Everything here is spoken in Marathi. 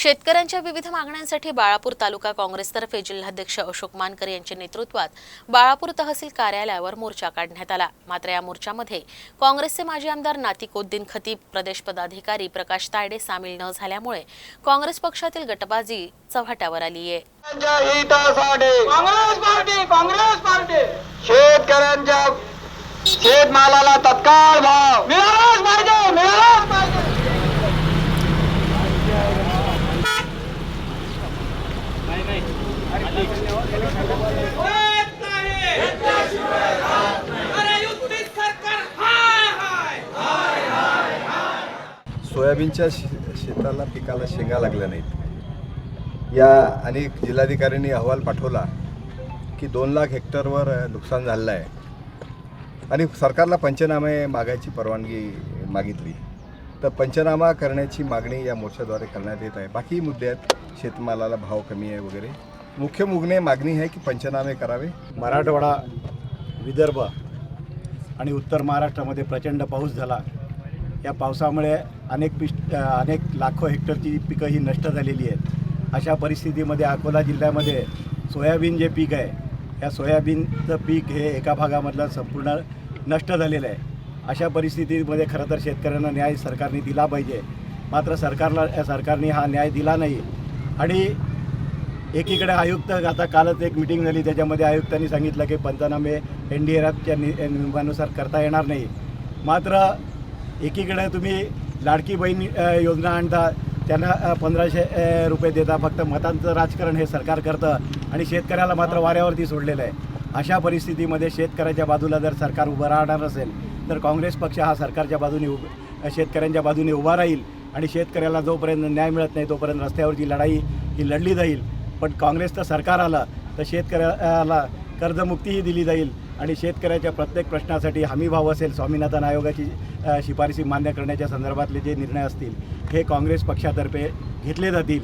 शेतकऱ्यांच्या विविध मागण्यांसाठी बाळापूर तालुका काँग्रेसतर्फे जिल्हाध्यक्ष अशोक मानकर यांच्या नेतृत्वात बाळापूर तहसील कार्यालयावर मोर्चा काढण्यात आला. मात्र या मोर्चामध्ये काँग्रेसचे माजी आमदार नातिकोद्दीन खतीब प्रदेश पदाधिकारी प्रकाश तायडे सामील न झाल्यामुळे काँग्रेस पक्षातील गटबाजी चव्हाट्यावर आली आहे. शेतकऱ्यांच्या शेतमालाला तत्काळ भाव मिळालाच पाहिजे मिळालाच पाहिजे होत नाही. अरे युती सरकार हाय हाय सोयाबीनच्या शे- शेताला पिकाला शेंगा लागल्या नाहीत. या अनेक जिल्हाधिकाऱ्यांनी अहवाल पाठवला की दोन लाख हेक्टरवर नुकसान झालेलं आहे. आणि सरकारला पंचनामे मागायची परवानगी मागितली. तर पंचनामा करण्याची मागणी या मोर्चाद्वारे करण्यात येत आहे. बाकी मुद्दे आहेत. शेतमालाला भाव कमी आहे वगैरे. मुख्य मुगणे मागणी आहे की पंचनामे करावे. मराठवाडा विदर्भ आणि उत्तर महाराष्ट्रामध्ये प्रचंड पाऊस झाला. या पावसामुळे अनेक पिश अनेक लाखो हेक्टरची पिकं ही नष्ट झालेली आहेत. अशा परिस्थितीमध्ये अकोला जिल्ह्यामध्ये सोयाबीन जे पीक आहे या सोयाबीनचं पीक हे एका भागामधलं संपूर्ण नष्ट झालेलं आहे. अशा परिस्थितीमध्ये खरं तर शेतकऱ्यांना न्याय सरकारने दिला पाहिजे. मात्र सरकारला सरकारने हा न्याय दिला नाही. आणि एकीकडे आयुक्त आता कालच एक मिटिंग झाली त्याच्यामध्ये आयुक्तांनी सांगितलं की पंचनामे एन डी आरच्या नि नियमानुसार करता येणार नाही. मात्र एकीकडे तुम्ही लाडकी बहीण योजना आणता त्यांना पंधराशे रुपये देता फक्त मतांचं राजकारण हे सरकार करतं आणि शेतकऱ्याला मात्र वाऱ्यावरती सोडलेलं आहे. अशा परिस्थितीमध्ये शेतकऱ्याच्या बाजूला जर सरकार उभं राहणार असेल तर काँग्रेस पक्ष हा सरकारच्या बाजूने उभ शेतकऱ्यांच्या बाजूने उभा राहील आणि शेतकऱ्याला जोपर्यंत न्याय मिळत नाही तोपर्यंत रस्त्यावरची लढाई ही लढली जाईल. पण काँग्रेसचं सरकार आलं तर शेतकऱ्याला कर्जमुक्तीही दिली जाईल. आणि शेतकऱ्याच्या प्रत्येक प्रश्नासाठी हमीभाव असेल स्वामीनाथन आयोगाची शिफारसी मान्य करण्याच्या संदर्भातले जे निर्णय असतील हे काँग्रेस पक्षातर्फे घेतले जातील.